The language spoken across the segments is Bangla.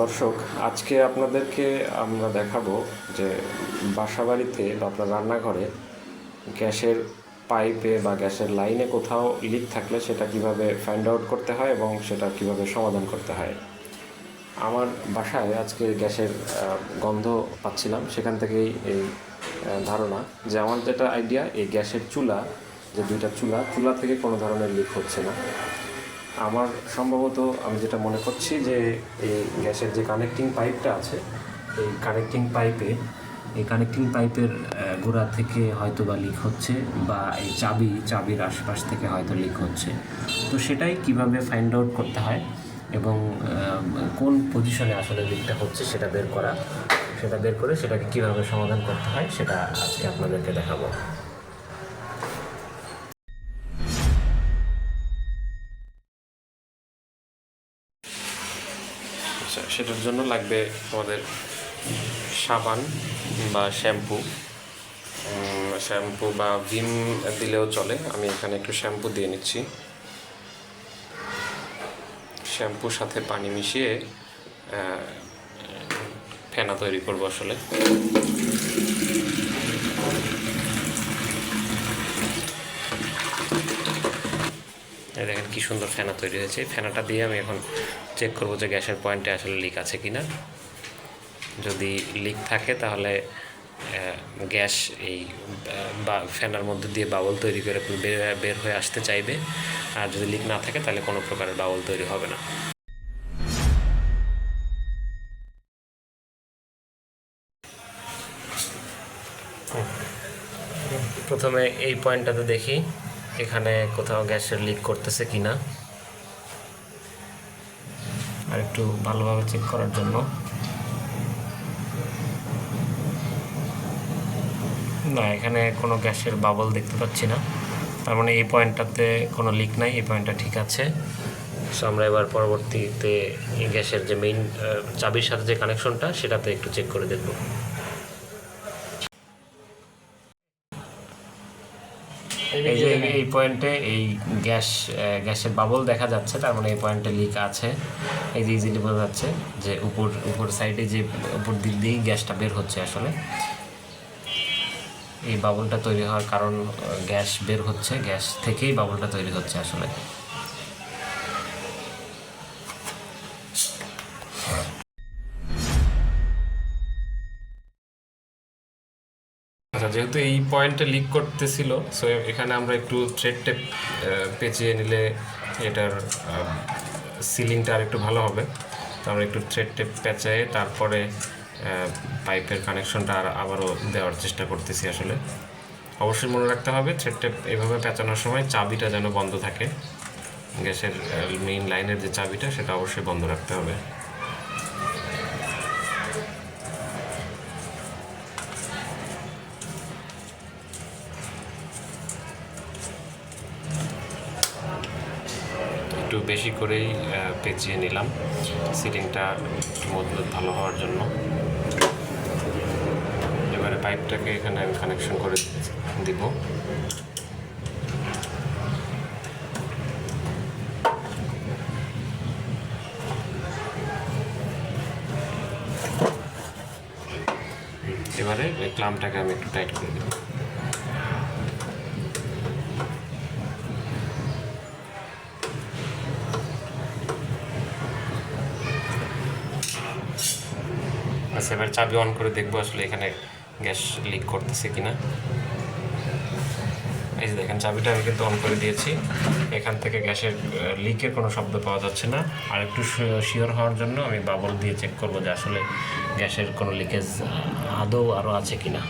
দর্শক, আজকে আপনাদেরকে আমরা দেখাবো যে বাসাবাড়িতে বা আপনার রান্নাঘরে গ্যাসের পাইপে বা গ্যাসের লাইনে কোথাও লিক থাকলে সেটা কীভাবে ফাইন্ড আউট করতে হয় এবং সেটা কীভাবে সমাধান করতে হয়। আমার বাসায় আজকে গ্যাসের গন্ধ পাচ্ছিলাম, সেখান থেকেই এই ধারণা যে আমার যেটা আইডিয়া এই গ্যাসের চুলা, যে দুইটা চুলা চুলা থেকে কোনো ধরনের লিক হচ্ছে না। আমার সম্ভবত আমি যেটা মনে করছি যে এই গ্যাসের যে কানেক্টিং পাইপটা আছে, এই কানেক্টিং পাইপে এই কানেক্টিং পাইপের গোড়া থেকে হয়তো বা লিক হচ্ছে বা এই চাবি, চাবির আশপাশ থেকে হয়তো লিক হচ্ছে। তো সেটাই কীভাবে ফাইন্ড আউট করতে হয় এবং কোন পজিশনে আসলে লিকটা হচ্ছে সেটা বের করা, সেটা বের করে সেটাকে কীভাবে সমাধান করতে হয় সেটা আজকে আপনাদেরকে দেখাবো। সেটার জন্য লাগবে আমাদের সাবান বা শ্যাম্পু। শ্যাম্পু বা ভিম দিলেও চলে। আমি এখানে একটু শ্যাম্পু দিয়ে নিচ্ছি। শ্যাম্পুর সাথে পানি মিশিয়ে ফেনা তৈরি করব আসলে। দেখেন কি সুন্দর ফেনা তৈরি হয়েছে। ফেনাটা দিয়ে আমি এখন চেক করব যে গ্যাসের পয়েন্টে আসলে লিক আছে কি না যদি লিক থাকে তাহলে গ্যাস এই বা ফ্যানের মধ্যে দিয়ে বাবল তৈরি করে বের- হয়ে আসতে চাইবে। আর যদি লিক না থাকে তাহলে কোনো প্রকারের বাবল তৈরি হবে না। প্রথমে এই পয়েন্টটাতে দেখি এখানে কোথাও গ্যাসের লিক করতেছে কি না আর একটু ভালোভাবে চেক করার জন্য। না, এখানে কোনো গ্যাসের বাবল দেখতে পাচ্ছি না। তার মানে এই পয়েন্টটাতে কোনো লিক নাই, এই পয়েন্টটা ঠিক আছে। সো আমরা এবার পরবর্তীতে গ্যাসের যে মেইন চাবির সাথে যে কানেকশনটা সেটাতে একটু চেক করে দেখব। এই যে এই পয়েন্টে এই গ্যাস গ্যাসের বাবল দেখা যাচ্ছে, তার মানে এই পয়েন্টে লিক আছে। এই যে ইজিলি বোঝা যাচ্ছে যে উপর উপর সাইডে যে, উপর দিক দিয়েই গ্যাসটা বের হচ্ছে আসলে। এই বাবলটা তৈরি হওয়ার কারণ গ্যাস বের হচ্ছে, গ্যাস থেকেই বাবলটা তৈরি হচ্ছে আসলে। আচ্ছা যেহেতু এই পয়েন্টে লিক করতেছিল সো এখানে আমরা একটু থ্রেড টেপ পেঁচিয়ে নিলে এটার সিলিংটা আর একটু ভালো হবে। তো আমরা একটু থ্রেড টেপ পেঁচায়ে তারপরে পাইপের কানেকশনটা আর আবারও দেওয়ার চেষ্টা করতেছি আসলে। অবশ্যই মনে রাখতে হবে থ্রেড টেপ এভাবে পেঁচানোর সময় চাবিটা যেন বন্ধ থাকে। গ্যাসের মেইন লাইনের যে চাবিটা, সেটা অবশ্যই বন্ধ রাখতে হবে। একটু বেশি করেই পেঁচিয়ে নিলাম। সিলিংটা মজবুত ভালো হওয়ার জন্য। এবারে পাইপটাকে এখানে আমি কানেকশন করে দিব। এবারে ক্লামটাকে আমি একটু টাইট করে দেবো। আচ্ছা এবার চাবি অন করে দেখব আসলে এখানে গ্যাস লিক করতেছে কিনা। এই যে দেখেন, চাবিটা আমি কিন্তু অন করে দিয়েছি। এখান থেকে গ্যাসের লিকের কোনো শব্দ পাওয়া যাচ্ছে না। আর একটু শিওর হওয়ার জন্য আমি বাবল দিয়ে চেক করব যে আসলে গ্যাসের কোনো লিকেজ আদৌ আরও আছে কিনা।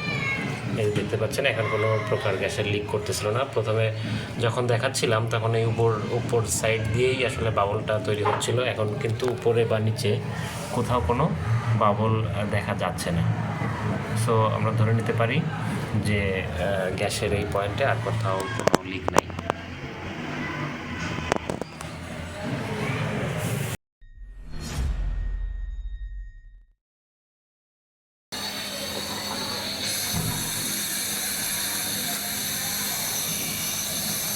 এই দেখতে পাচ্ছেন, এখন কোনো প্রকার গ্যাসের লিক করতেছিল না। প্রথমে যখন দেখাচ্ছিলাম, তখন এই উপর উপর সাইড দিয়েই আসলে বাবলটা তৈরি হচ্ছিল। এখন কিন্তু উপরে বা নিচে কোথাও কোনো বাবল দেখা যাচ্ছে না। সো আমরা ধরে নিতে পারি যে গ্যাসের এই পয়েন্টে আর কোথাও কোনো লিক নাই।